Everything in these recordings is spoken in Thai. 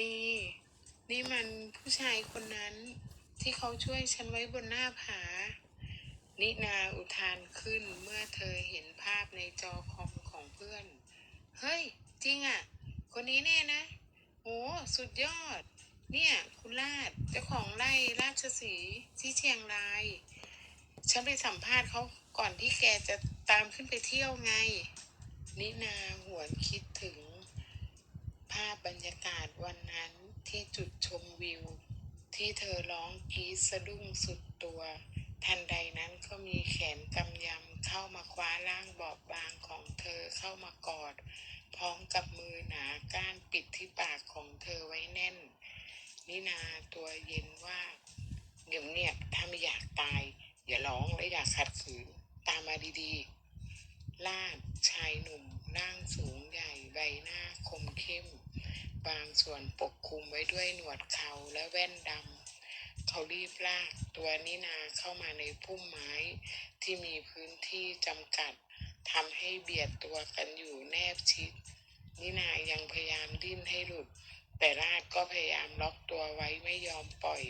นี่ นี่มันผู้ชายคนนั้นที่เขาช่วยฉันไว้บนหน้าผา นินาอุทานขึ้นเมื่อเธอเห็นภาพในจอคอมของเพื่อน เฮ้ย จริงอะ คนนี้เนี่ยนะ โอ้สุดยอด เนี่ย คุณลาดเจ้าของไร่ราชสีที่เชียงราย ฉันไปสัมภาษณ์เขาก่อนที่แกจะตามขึ้นไปเที่ยวไง นินาหวนคิดถึง ภาพบรรยากาศวันนั้นที่จุดชมวิว ที่เธอร้องกรีดสะดุ้งสุดตัว ทันใดนั้นก็มีแขนกำยำเข้ามาคว้าร่างบอบบางของเธอเข้ามากอด พร้อมกับมือหนาก้านปิดที่ปากของเธอไว้แน่น นินาตัวเย็นว่าเงียบเงียบถ้าไม่อยากตาย อย่าร้องและอย่าขัดขืน ตามมาดีๆลาดชายหนุ่มร่างสูงใหญ่ใบหน้าคมเข้ม บางส่วนปกคลุมไว้ด้วยหนวดเขาและแว่นดำ เขารีบลากตัวนินาเข้ามาในพุ่มไม้ที่มีพื้นที่จำกัดทำให้เบียดตัวกันอยู่แนบชิด นินายังพยายามดิ้นให้หลุด แต่ราดก็พยายามล็อกตัวไว้ไม่ยอมปล่อย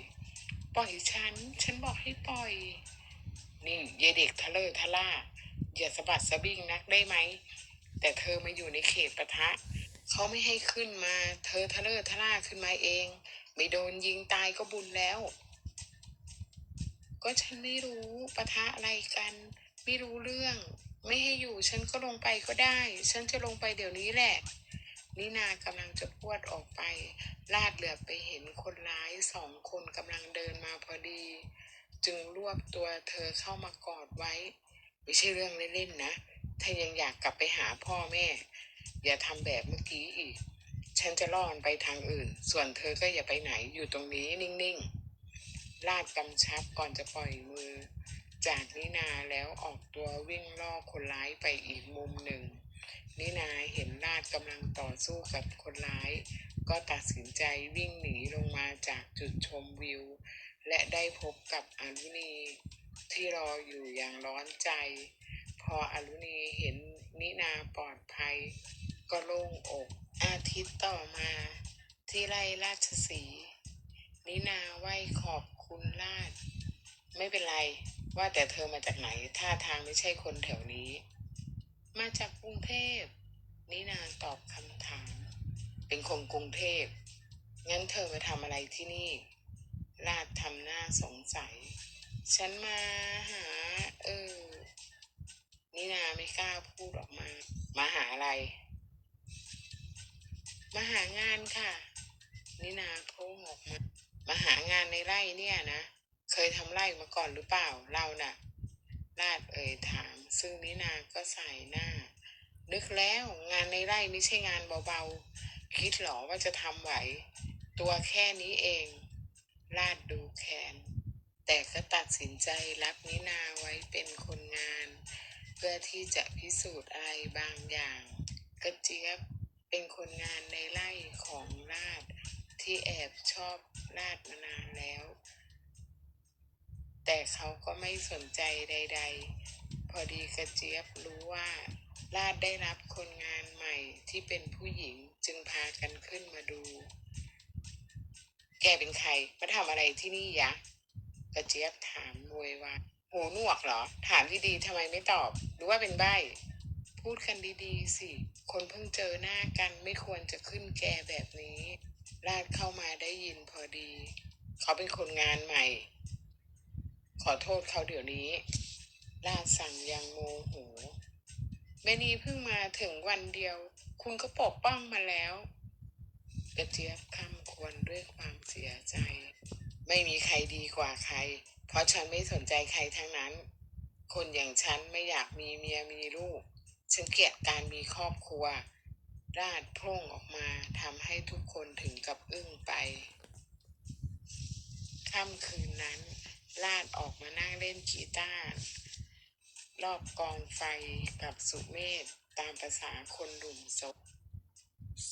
ปล่อยฉัน ฉันบอกให้ปล่อย นี่เยายเด็กทะเลอทะล่าอย่าสะบัดสะบิ้งนักได้ไหม แต่เธอมาอยู่ในเขตปะทะ เขาไม่ให้ขึ้นมา เธอทะเลอทะล่าขึ้นมาเอง ไม่โดนยิงตายก็บุญแล้ว ก็ฉันไม่รู้ปะทะอะไรกัน ไม่รู้เรื่อง ไม่ให้อยู่ฉันก็ลงไปก็ได้ ฉันจะลงไปเดี๋ยวนี้แหละนินากำลังจะพวดออกไป ลาดเหลือบไปเห็นคนร้ายสองคนกำลังเดินมาพอดี จึงรวบตัวเธอเข้ามากอดไว้ ไม่ใช่เรื่องเล่นๆนะถ้ายังอยากกลับไปหาพ่อแม่ อย่าทำแบบเมื่อกี้อีก ฉันจะล่อมันไปทางอื่น ส่วนเธอก็อย่าไปไหนอยู่ตรงนี้นิ่งๆ ลาดกำชับก่อนจะปล่อยมือ จากนินาแล้วออกตัววิ่งล่อคนร้ายไปอีกมุมหนึ่ง นินาเห็นลาดกำลังต่อสู้กับคนร้าย ก็ตัดสินใจวิ่งหนีลงมาจากจุดชมวิว และได้พบกับอรุณีที่รออยู่อย่างร้อนใจ พออรุณีเห็นนินาปลอดภัย ก็โล่งอก อาทิตย์ต่อมา ที่ไร่ราชสีนินาไหวขอบคุณลาดไม่เป็นไร ว่าแต่เธอมาจากไหน ท่าทางไม่ใช่คนแถวนี้ มาจากกรุงเทพ นินาตอบคำถาม เป็นคนกรุงเทพ งั้นเธอมาทำอะไรที่นี่ลาดทำหน้าสงสัย ฉันมาหา เออนินาไม่กล้าพูดออกมา มาหาอะไร มาหางานค่ะนินาพุ่งออกมามาหางานในไร่เนี่ยนะ เคยทำไร่มาก่อนหรือเปล่าเราน่ะลาดเอ่ยถาม ซึ่งนินาก็ใส่หน้า นึกแล้วงานในไร่ไม่ใช่งานเบาๆ คิดหรอว่าจะทำไหว ตัวแค่นี้เอง ลาดดูแขนแต่ก็ตัดสินใจรับนินาไว้เป็นคนงาน เพื่อที่จะพิสูจน์อะไรบางอย่าง กระเจี๊ยบ เป็นคนงานในไร่ของลาดที่แอบชอบลาดมานานแล้ว แต่เขาก็ไม่สนใจใด ๆ พอดีกระเจี๊ยบรู้ว่าลาดได้รับคนงานใหม่ที่เป็นผู้หญิงจึงพากันขึ้นมาดู แกเป็นใคร มาทำอะไรที่นี่ยะ กระเจี๊ยบถามโวยวาหูหนวกเหรอ ถามที่ดีทำไมไม่ตอบ หรือว่าเป็นใบ้พูดกันดีๆสิ คนเพิ่งเจอหน้ากันไม่ควรจะขึ้นแกแบบนี้ลาดเข้ามาได้ยินพอดี เขาเป็นคนงานใหม่ ขอโทษเขาเดี๋ยวนี้ลาดสั่งยังโมโหแม่นีเพิ่งมาถึงวันเดียว คุณก็ปกป้องมาแล้ว กระเจี๊ยบคำควรด้วยความเสียใจ ไม่มีใครดีกว่าใคร เพราะฉันไม่สนใจใครทั้งนั้น คนอย่างฉันไม่อยากมีเมียมีลูก ฉันเกลียดการมีครอบครัว ราดพร่งออกมาทำให้ทุกคนถึงกับอึ้งไป ค่ำคืนนั้นลาดออกมานั่งเล่นกีตาร์รอบกองไฟกับสุเมธตามภาษาคนหนุ่มโสด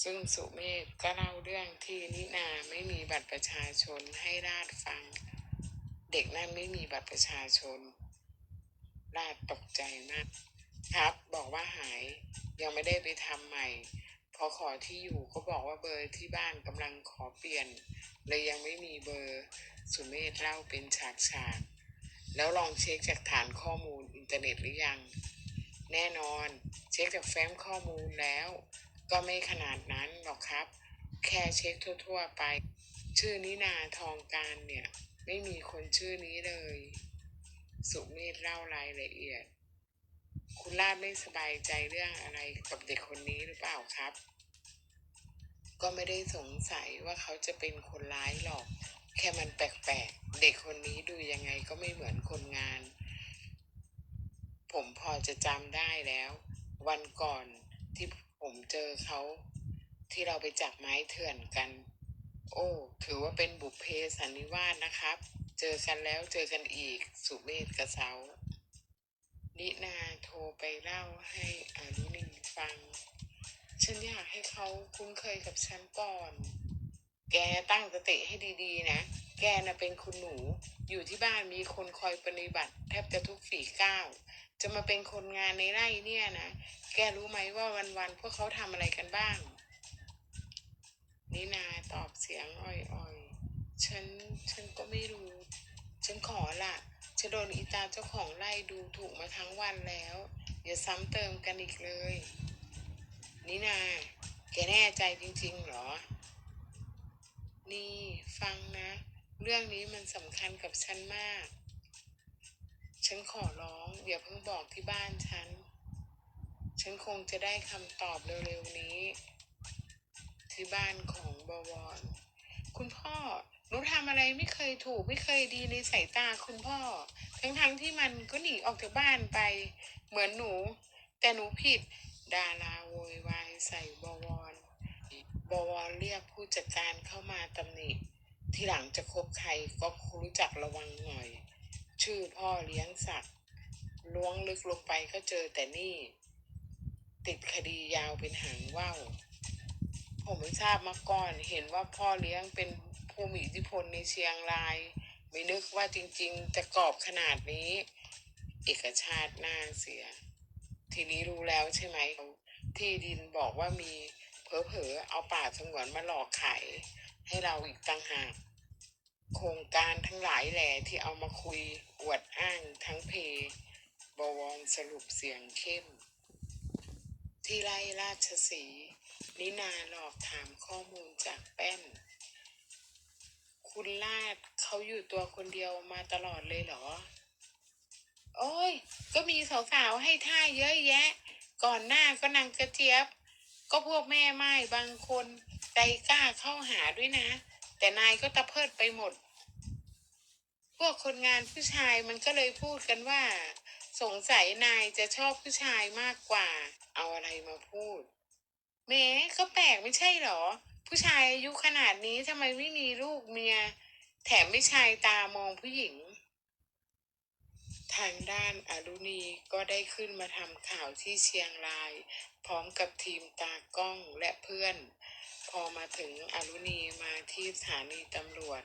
ซึ่งสุเมธก็เล่าเรื่องที่นินาไม่มีบัตรประชาชนให้ราดฟัง เด็กนั่นไม่มีบัตรประชาชน ราดตกใจมาก ครับ บอกว่าหายยังไม่ได้ไปทำใหม่ พอขอที่อยู่ก็บอกว่าเบอร์ที่บ้านกำลังขอเปลี่ยนเลยยังไม่มีเบอร์สุเมธเล่าเป็นฉากฉากแล้วลองเช็คจากฐานข้อมูลอินเทอร์เน็ตหรือยัง แน่นอนเช็คจากแฟ้มข้อมูลแล้ว ก็ไม่ขนาดนั้นหรอกครับ แค่เช็คทั่ว ๆ ไป ชื่อนินาทองการเนี่ย ไม่มีคนชื่อนี้เลย สุเมธเล่ารายละเอียด คุณลาดไม่สบายใจเรื่องอะไรกับเด็กคนนี้หรือเปล่าครับ ก็ไม่ได้สงสัยว่าเขาจะเป็นคนร้ายหรอก แค่มันแปลกๆ เด็กคนนี้ดูยังไงก็ไม่เหมือนคนงาน ผมพอจะจำได้แล้ว วันก่อนที่ผมเจอเขา ที่เราไปจับไม้เถื่อนกัน โอ้ ถือว่าเป็นบุพเพสันนิวาสนะครับ เจอกันแล้วเจอกันอีก สุเมธกระเซา นินาโทรไปเล่าให้อารุณีฟัง ฉันอยากให้เขาคุ้นเคยกับฉันก่อน แกตั้งสติให้ดีๆนะ แกน่ะเป็นคุณหนู อยู่ที่บ้านมีคนคอยปฏิบัติแทบจะทุกฝีก้าวจะมาเป็นคนงานในไร่เนี่ยนะ แกรู้ไหมว่าวันๆพวกเขาทำอะไรกันบ้าง นินาตอบเสียงอ่อยๆ ฉัน ฉันก็ไม่รู้ ฉันขอละ ฉันโดนอีตาเจ้าของไร่ดูถูกมาทั้งวันแล้ว อย่าซ้ำเติมกันอีกเลยนินา แกแน่ใจจริงๆหรอ นี่ฟังนะ เรื่องนี้มันสำคัญกับฉันมาก ฉันขอร้องอย่าเพิ่งบอกที่บ้านฉัน ฉันคงจะได้คำตอบเร็วๆนี้ ที่บ้านของบวร คุณพ่อ นูทำอะไรไม่เคยถูกไม่เคยดีในสายตาคุณพ่อ ทั้งๆที่มันก็หนีออกจากบ้านไป เหมือนหนู แต่หนูผิด ดาราโวยวายใส่บวรบวรเรียกผู้จัดการเข้ามาตำหนิที่หลังจะคบใครก็รู้จักระวังหน่อย ชื่อพ่อเลี้ยงสัตว์ล้วงลึกลงไปก็เจอแต่นี่ ติดคดียาวเป็นหางว่าวผมไม่ทราบมาก่อนเห็นว่าพ่อเลี้ยงเป็น ผู้มีอิทธิพลในเชียงราย ไม่นึกว่าจริงๆ จะกรอบขนาดนี้ เอกชาติน่าเสีย ทีนี้รู้แล้วใช่ไหม ที่ดินบอกว่ามีเผลอๆเอาป่าสงวนมาหลอกขายให้เราอีกต่างหาก โครงการทั้งหลายแหล่ที่เอามาคุยอวดอ้างทั้งเพบวรสรุปเสียงเข้ม ที่ไร่ราชสีนินาหลอกถามข้อมูลจากแป้น คุณลาดเขาอยู่ตัวคนเดียวมาตลอดเลยเหรอ โอ้ย ก็มีสาวๆให้ท่าเยอะแยะ ก่อนหน้าก็นางกระเจี๊ยบ ก็พวกแม่ไม้บางคนใจกล้าเข้าหาด้วยนะ แต่นายก็ตะเพิดไปหมด พวกคนงานผู้ชายมันก็เลยพูดกันว่า สงสัยนายจะชอบผู้ชายมากกว่า เอาอะไรมาพูดแม้ก็แปลกไม่ใช่หรอ ผู้ชายอายุขนาดนี้ทำไมไม่มีลูกเมีย แถมไม่ชายตามองผู้หญิง ทางด้านอารุณีก็ได้ขึ้นมาทำข่าวที่เชียงราย พร้อมกับทีมตากล้องและเพื่อน พอมาถึงอารุณีมาที่สถานีตำรวจ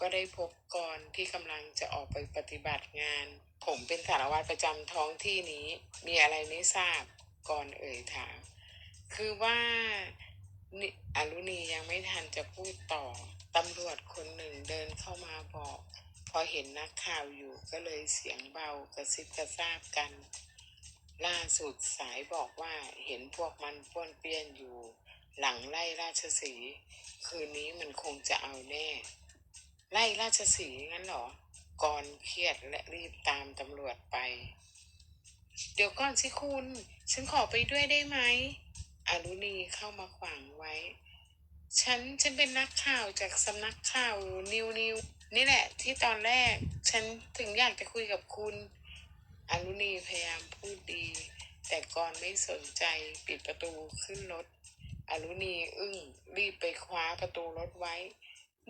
ก็ได้พบกรที่กำลังจะออกไปปฏิบัติงาน ผมเป็นสารวัตรประจำท้องที่นี้ มีอะไรไม่ทราบก่อนเอ่ยถาม คือว่า นิอารุณียังไม่ทันจะพูดต่อ ตำรวจคนหนึ่งเดินเข้ามาบอก พอเห็นนักข่าวอยู่ก็เลยเสียงเบากระซิบกระซาบกัน ล่าสุดสายบอกว่าเห็นพวกมันป้วนเปี้ยนอยู่ หลังไล่ราชสี คืนนี้มันคงจะเอาแน่ ไล่ราชสีงั้นเหรอก่อนเครียดและรีบตามตำรวจไป เดี๋ยวก่อนสิคุณ ฉันขอไปด้วยได้ไหม อรุณีเข้ามาขวางไว้ ฉันฉันเป็นนักข่าวจากสำนักข่าวนิวนิวนี่แหละที่ตอนแรก ฉันถึงอยากจะคุยกับคุณ อรุณีพยายามพูดดี แต่ก่อนไม่สนใจปิดประตูขึ้นรถ อรุณีอึ้งรีบไปคว้าประตูรถไว้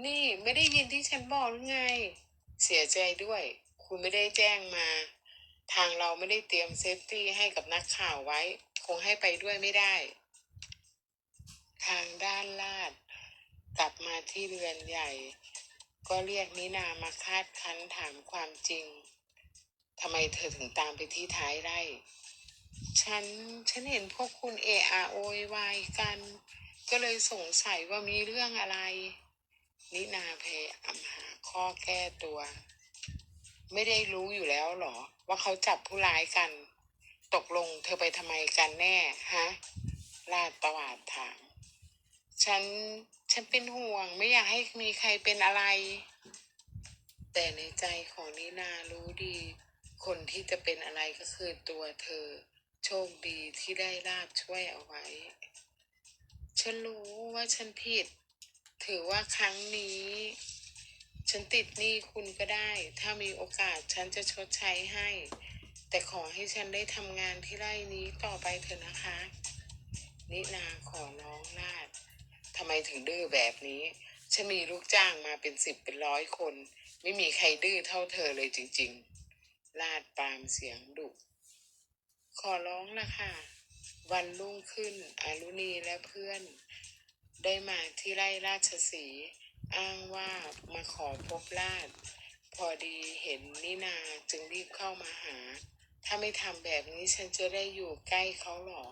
นี่ไม่ได้ยินที่ฉันบอกหรือไง เสียใจด้วย คุณไม่ได้แจ้งมา ทางเราไม่ได้เตรียมเซฟตี้ให้กับนักข่าวไว้ คงให้ไปด้วยไม่ได้ ทางด้านลาด กลับมาที่เรือนใหญ่ ก็เรียกนินามาคาดคั้นถามความจริงทำไมเธอถึงตามไปที่ท้ายไร่ ฉัน ฉันเห็นพวกคุณเออะโวยวายกัน ก็เลยสงสัยว่ามีเรื่องอะไร นินาพยายามหาข้อแก้ตัว ไม่ได้รู้อยู่แล้วหรอ ว่าเขาจับผู้ร้ายกัน ตกลงเธอไปทำไมกันแน่ ฮะ ลาดตวาดถาม ฉัน ฉันเป็นห่วง ไม่อยากให้มีใครเป็นอะไร แต่ในใจของนินารู้ดี คนที่จะเป็นอะไรก็คือตัวเธอ โชคดีที่ได้ลาบช่วยเอาไว้ ฉันรู้ว่าฉันผิด ถือว่าครั้งนี้ ฉันติดหนี้คุณก็ได้ ถ้ามีโอกาสฉันจะชดใช้ให้ แต่ขอให้ฉันได้ทำงานที่ไร่นี้ต่อไปเถอะนะคะนินาขอร้องลาด ทำไมถึงดื้อแบบนี้ ฉันมีลูกจ้างมาเป็นสิบเป็นร้อยคน ไม่มีใครดื้อเท่าเธอเลยจริง ๆ ลาดปามเสียงดุขอร้องละค่ะ วันรุ่งขึ้นอารุณีและเพื่อน ได้มาที่ไร่ราชสีอ้างว่ามาขอพบลาดพอดีเห็นนินาจึงรีบเข้ามาหา ถ้าไม่ทำแบบนี้ฉันจะได้อยู่ใกล้เขาหรอ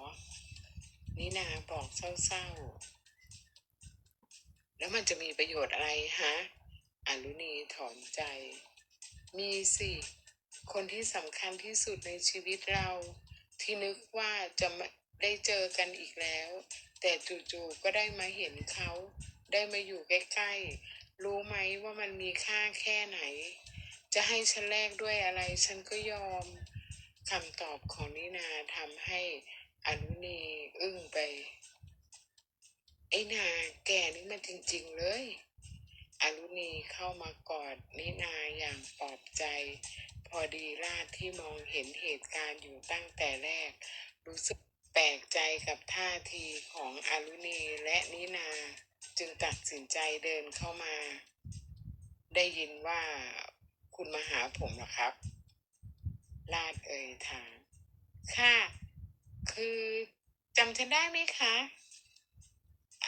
นินาบอกเศร้าๆ แล้วมันจะมีประโยชน์อะไรฮะอรุณีถอนใจ มีสิ คนที่สำคัญที่สุดในชีวิตเรา ที่นึกว่าจะไม่ได้เจอกันอีกแล้ว แต่จู่ๆก็ได้มาเห็นเขา ได้มาอยู่ใกล้ๆ รู้ไหมว่ามันมีค่าแค่ไหน จะให้ฉันแลกด้วยอะไรฉันก็ยอมคำตอบของนินาทำให้อนุณีอึ้งไป ไอ้นาแก่นี่มันจริง ๆ เลย อรุณีเข้ามากอดนินาอย่างปลอบใจ พอดีราชที่มองเห็นเหตุการณ์อยู่ตั้งแต่แรก รู้สึกแปลกใจกับท่าทีของอรุณีและนินาจึงตัดสินใจเดินเข้ามา ได้ยินว่าคุณมาหาผมหรอครับ ลาดเอ่ยถาม ค่ะ คือจำฉันได้ไหมคะ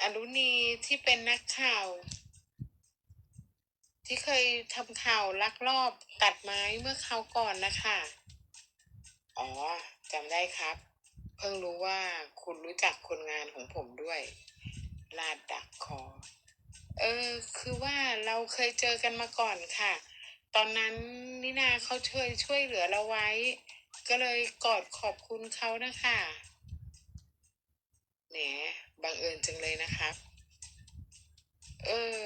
อรุณีที่เป็นนักข่าว ที่เคยทำข่าวลักลอบตัดไม้เมื่อคราวก่อนนะคะ อ๋อจำได้ครับ เพิ่งรู้ว่าคุณรู้จักคนงานของผมด้วย ลาดดักคอ เออ คือว่าเราเคยเจอกันมาก่อนค่ะ ตอนนั้นนินาเขาช่วยช่วยเหลือเราไว้ ก็เลยกอดขอบคุณเขานะคะแหม บังเอิญจังเลยนะครับ เออ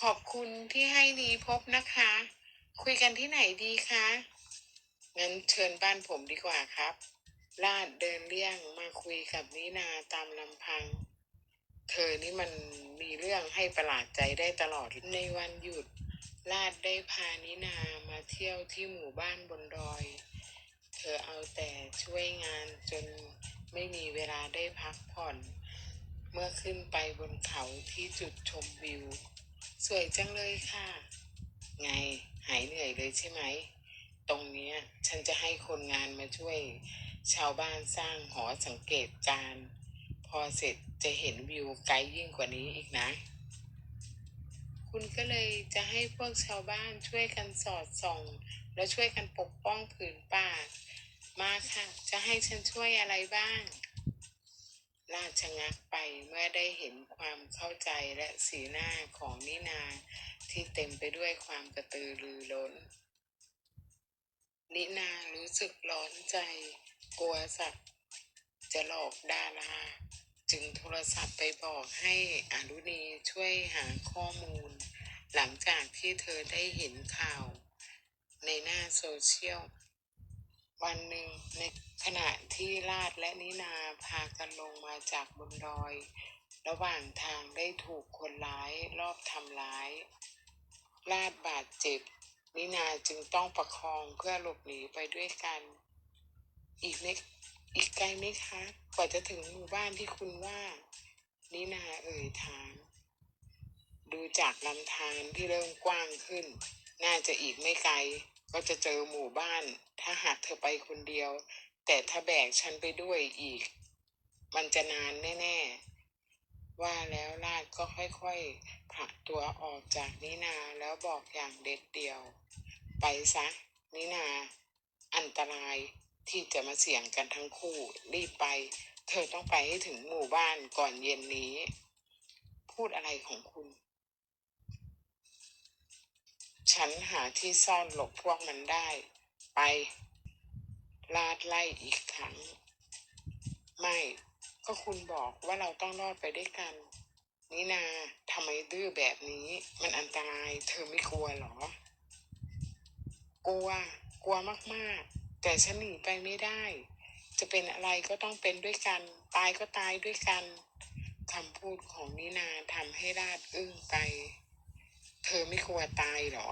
ขอบคุณที่ให้นีพบนะคะ คุยกันที่ไหนดีคะ งั้นเชิญบ้านผมดีกว่าครับ ลาดเดินเลี่ยงมาคุยกับนินาตามลำพัง เธอนี่มันมีเรื่องให้ประหลาดใจได้ตลอด ในวันหยุด ลาดได้พานินามาเที่ยวที่หมู่บ้านบนดอย เธอเอาแต่ช่วยงานจนไม่มีเวลาได้พักผ่อน เมื่อขึ้นไปบนเขาที่จุดชมวิว สวยจังเลยค่ะ ไงหายเหนื่อยเลยใช่ไหม ตรงเนี้ยฉันจะให้คนงานมาช่วย ชาวบ้านสร้างหอสังเกตการ์พอเสร็จจะเห็นวิวไกลยิ่งกว่านี้อีกนะ คุณก็เลยจะให้พวกชาวบ้านช่วยกันสอดส่อง แล้วช่วยกันปกป้องผืนป่า มาค่ะ จะให้ฉันช่วยอะไรบ้าง ราชงักไปเมื่อได้เห็นความเข้าใจและสีหน้าของนินาที่เต็มไปด้วยความกระตือรือร้น นินารู้สึกร้อนใจ กลัวสัตว์จะหลอกดาราจึงโทรศัพท์ไปบอกให้อารุณีช่วยหาข้อมูล หลังจากที่เธอได้เห็นข่าว ในหน้าโซเชียล วันหนึ่งใน ที่ลาดและนินาพากันลงมาจากบนดอย ระหว่างทางได้ถูกคนร้ายรอบทำร้าย ลาดบาดเจ็บ นินาจึงต้องประคองเพื่อหลบหนีไปด้วยกัน อีกเล็กอีกไกลไหมคะ กว่าจะถึงหมู่บ้านที่คุณว่า นินาเอ่ยถาม ดูจากลำธารที่เริ่มกว้างขึ้น น่าจะอีกไม่ไกล ก็จะเจอหมู่บ้าน ถ้าหากเธอไปคนเดียว แต่ถ้าแบกฉันไปด้วยอีก มันจะนานแน่ๆ ว่าแล้วลาดก็ค่อยๆผลักตัวออกจากนินาแล้วบอกอย่างเด็ดเดี่ยว ไปซะ นินา อันตรายที่จะมาเสี่ยงกันทั้งคู่ รีบไป เธอต้องไปให้ถึงหมู่บ้านก่อนเย็นนี้ พูดอะไรของคุณ ฉันหาที่ซ่อนหลบพวกมันได้ ไป ลาดไล่อีกครั้ง ไม่ก็คุณบอกว่าเราต้องรอดไปด้วยกัน นี่นาทำไมดื้อแบบนี้มันอันตราย เธอไม่กลัวเหรอ กลัว กลัวมากๆ แต่ฉันหนีไปไม่ได้ จะเป็นอะไรก็ต้องเป็นด้วยกัน ตายก็ตายด้วยกันคำพูดของนินาทำให้ราดอึ้งไป เธอไม่กลัวตายเหรอ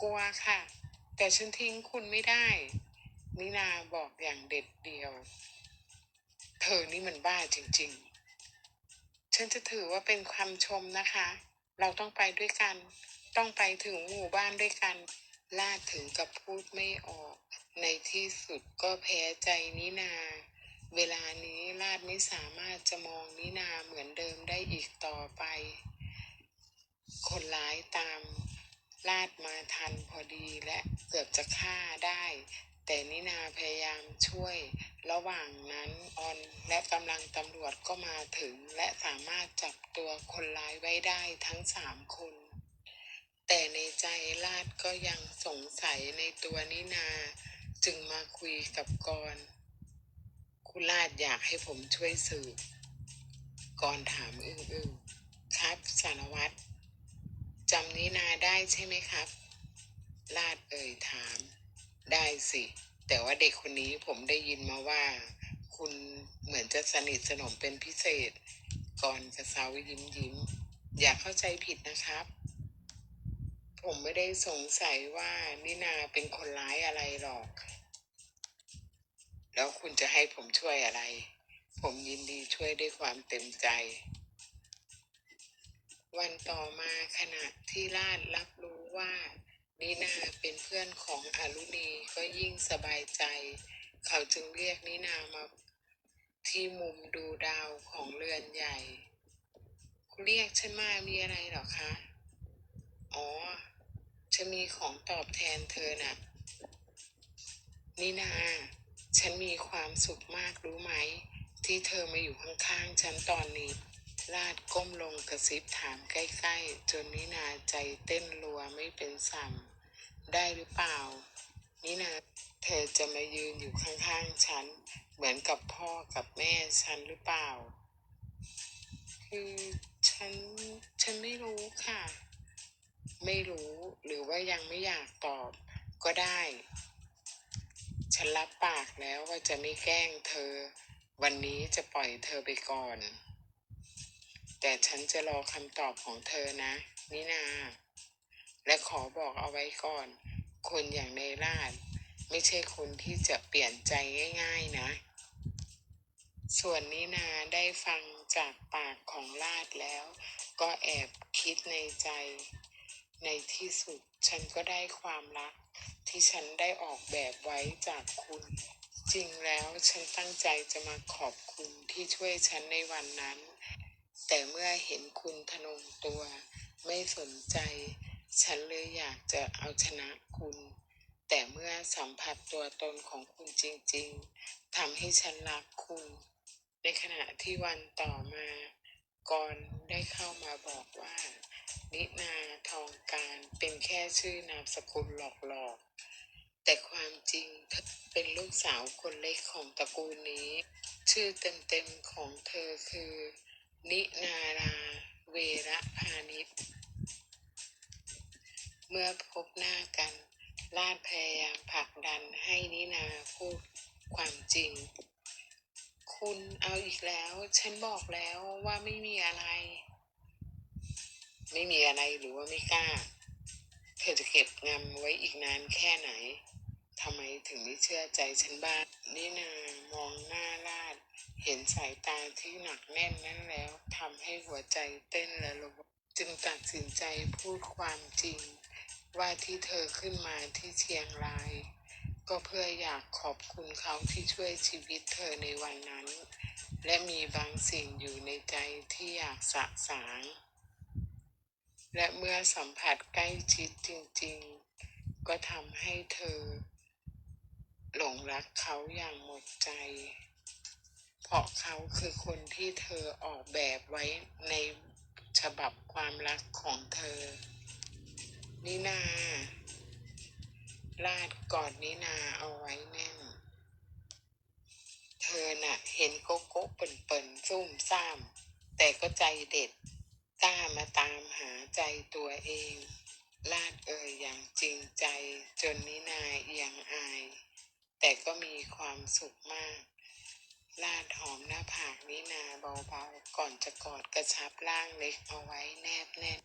กลัวค่ะ แต่ฉันทิ้งคุณไม่ได้ นินาบอกอย่างเด็ดเดียว เธอนี่มันบ้าจริง ๆ ฉันจะถือว่าเป็นคำชมนะคะ เราต้องไปด้วยกัน ต้องไปถึงหมู่บ้านด้วยกันลาดถึงกับพูดไม่ออก ในที่สุดก็แพ้ใจนินา เวลานี้ลาดไม่สามารถจะมองนินาเหมือนเดิมได้อีกต่อไป คนร้ายตามลาดมาทันพอดีและเกือบจะฆ่าได้ แต่นินาพยายามช่วย ระหว่างนั้นออนและกำลังตำรวจก็มาถึง และสามารถจับตัวคนร้ายไว้ได้ทั้งสามคน แต่ในใจลาดก็ยังสงสัยในตัวนินา จึงมาคุยกับกรณ์คุณลาดอยากให้ผมช่วยสืบกรณ์ถามอึ้งๆครับสารวัตรจำนินาได้ใช่ไหมครับ ลาดเอ่ยถาม ได้สิ แต่ว่าเด็กคนนี้ผมได้ยินมาว่า คุณเหมือนจะสนิทสนมเป็นพิเศษ ก่อนกระเซายิ้มยิ้ม อย่าเข้าใจผิดนะครับ ผมไม่ได้สงสัยว่านินาเป็นคนร้ายอะไรหรอก แล้วคุณจะให้ผมช่วยอะไร ผมยินดีช่วยด้วยความเต็มใจวันต่อมาขณะที่ลาดรับรู้ว่า นินาเป็นเพื่อนของอารุณีก็ยิ่งสบายใจ เขาจึงเรียกนินามาที่มุมดูดาวของเรือนใหญ่ เรียกฉันมามีอะไรหรอคะ อ๋อฉันมีของตอบแทนเธอน่ะ นินา ฉันมีความสุขมากรู้ไหม ที่เธอมาอยู่ข้างๆ ฉันตอนนี้ลาดก้มลงกระซิบถามใกล้ ๆ จนนินาใจเต้นรัวไม่เป็นสัม ได้หรือเปล่านินาเธอจะมายืนอยู่ข้างๆฉัน เหมือนกับพ่อกับแม่ฉันหรือเปล่า คือฉันฉันไม่รู้ค่ะ ไม่รู้หรือว่ายังไม่อยากตอบก็ได้ ฉันรับปากแล้วว่าจะไม่แกล้งเธอ วันนี้จะปล่อยเธอไปก่อน แต่ฉันจะรอคำตอบของเธอนะนินา และขอบอกเอาไว้ก่อน คนอย่างในราชไม่ใช่คนที่จะเปลี่ยนใจง่ายๆนะ ส่วนนินาได้ฟังจากปากของลาดแล้ว ก็แอบคิดในใจ ในที่สุดฉันก็ได้ความรัก ที่ฉันได้ออกแบบไว้จากคุณ จริงแล้วฉันตั้งใจจะมาขอบคุณที่ช่วยฉันในวันนั้น แต่เมื่อเห็นคุณทนงตัว ไม่สนใจ ฉันเลยอยากจะเอาชนะคุณ แต่เมื่อสัมผัสตัวตนของคุณจริงๆทำให้ฉันรักคุณ ในขณะที่วันต่อมา กรได้เข้ามาบอกว่า นินาทองการเป็นแค่ชื่อนามสกุลหลอกๆ แต่ความจริงเธอเป็นลูกสาวคนเล็กของตระกูลนี้ ชื่อเต็มๆของเธอคือ นินาราเวระพานิช เมื่อพบหน้ากัน ลาดพยายามผลักดันให้นินาพูดความจริง คุณเอาอีกแล้ว ฉันบอกแล้วว่าไม่มีอะไร ไม่มีอะไรหรือว่าไม่กล้า เธอจะเก็บงำไว้อีกนานแค่ไหนทำไมถึงไม่เชื่อใจฉันบ้างนี่นามองหน้าลาด เห็นสายตาที่หนักแน่นนั้นแล้วทำให้หัวใจเต้นและระบบจึงตัดสินใจพูดความจริง ว่าที่เธอขึ้นมาที่เชียงราย ก็เพื่ออยากขอบคุณเขาที่ช่วยชีวิตเธอในวันนั้น และมีบางสิ่งอยู่ในใจที่อยากสะสางและเมื่อสัมผัสใกล้ชิดจริงๆ ก็ทำให้เธอ หลงรักเขาอย่างหมดใจ เพราะเขาคือคนที่เธอออกแบบไว้ในฉบับความรักของเธอ นินาลาดกอดนินาเอาไว้แน่น เธอน่ะ เห็นโกโก้เปิ่นๆซุ่มซ่าม แต่ก็ใจเด็ดกล้ามาตามหาใจตัวเอง ลาดเอ่ยอย่างจริงใจจนนินาเอียงอาย แต่ก็มีความสุขมากลาดหอมหน้าผากนินาเบาๆ ก่อนจะกอดกระชับร่างเล็กเอาไว้แนบแน่น